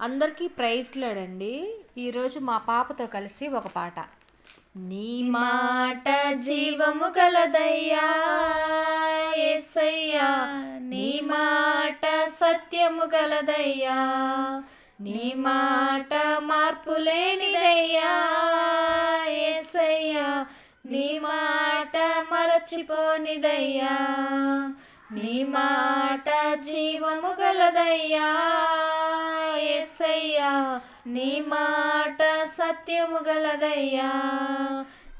అందరికీ ప్రైజ్లాడండి ఈరోజు మా పాపతో కలిసి ఒక పాట. నీ మాట జీవము కలదయ్యా యేసయ్యా నీ మాట సత్యము కలదయ్యా నీ మాట మార్పు లేనిదయ్యా యేసయ్యా నీ మాట మరచిపోనిదయ్యా నీ మాట జీవము గలదయ్యా ఎస్సయ్యా నీ మాట సత్యము గలదయ్యా.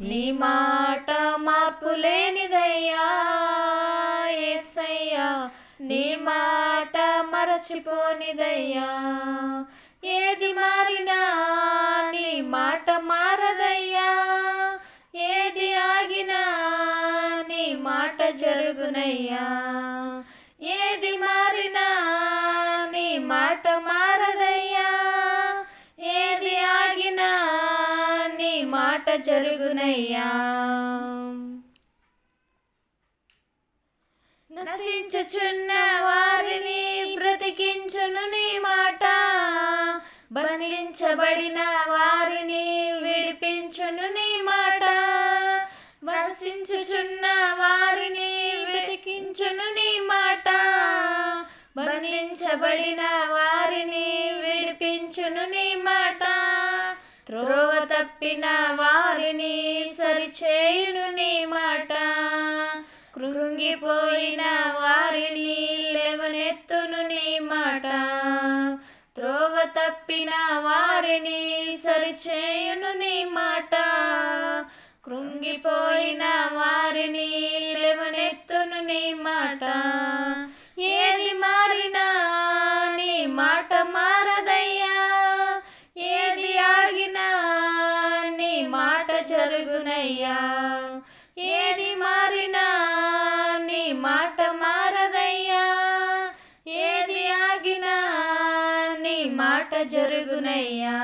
నీ మాట మార్పు లేనిదయ్యా. ఏసయ్యా నీ మాట మరచిపోనిదయ్యా. ఏది మారినా నీ మాట మారదయ్యా. ఏది ఆగినా నీ మాట జరుగునయ్యా. ఏది మారినా మాట జరుగునయ్యా. నశించుచున్న వారిని బ్రతికించును నీ మాట. బంధించబడిన వారిని విడిపించును నీ మాట. వసించుచున్న వారిని బ్రతికించును నీ మాట. బంధించబడిన వారిని విడిపించును నీ మాట. త్రోవ తప్పిన వారిని సరిచేయును నీ మాట. కృంగిపోయిన వారిని లేవనెత్తును నీ మాట. త్రోవ తప్పిన వారిని సరిచేయును నీ మాట. కృంగిపోయిన వారిని మాట మారదయ్యా? ఏది ఆగినా నీ మాట జరుగునయ్యా.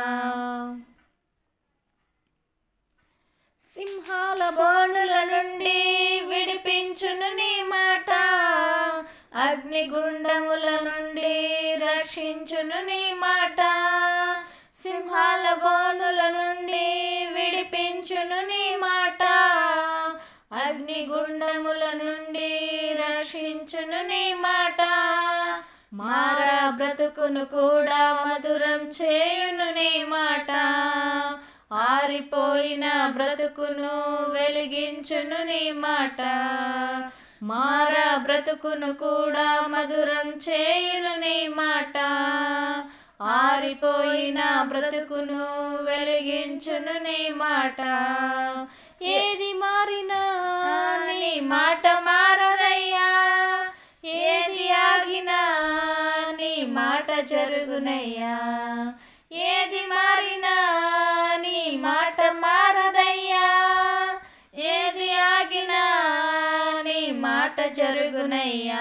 సింహాల బోనుల నుండి విడిపించును నీ మాట. అగ్నిగుండముల నుండి రక్షించును నీ మాట. సింహాల బోనుల నుండి విడిపించును నీ మాట. అగ్నిగుండముల నుండి రక్షించును నీ మాట. మారా బ్రతుకును కూడా మధురం చేయును నీ మాట. ఆరిపోయిన బ్రతుకును వెలిగించును నీ మాట. మారా బ్రతుకును కూడా మధురం చేయును నీ మాట. ఆరిపోయిన బ్రతుకును వెలిగించును నీ మాట. ఏది మారిన మాట మారదయ్యా? ఏది ఆగినా నీ మాట జరుగునయ్యా. ఏది మారినా నీ మాట మారదయ్యా. ఏది ఆగినా నీ మాట జరుగునయ్యా.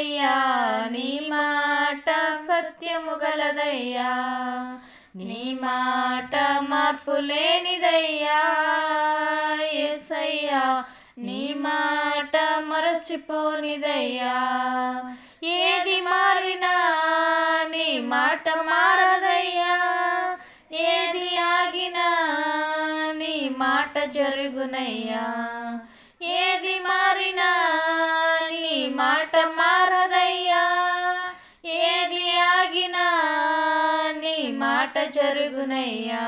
ఏసయ్యా నీ మాట సత్యము గలదయ్యా. నీ మాట మార్పు లేనిదయ్యా ఏసయ్యా నీ మాట మరచిపోనిదయ్యా ఏది మారినా నీ మాట మారదయ్యా. ఏది ఆగినా నీ మాట జరుగునయ్యా. ఏది మారినా మాట మారదయ్యా ఏది ఆగినా నీ మాట జరుగునయ్యా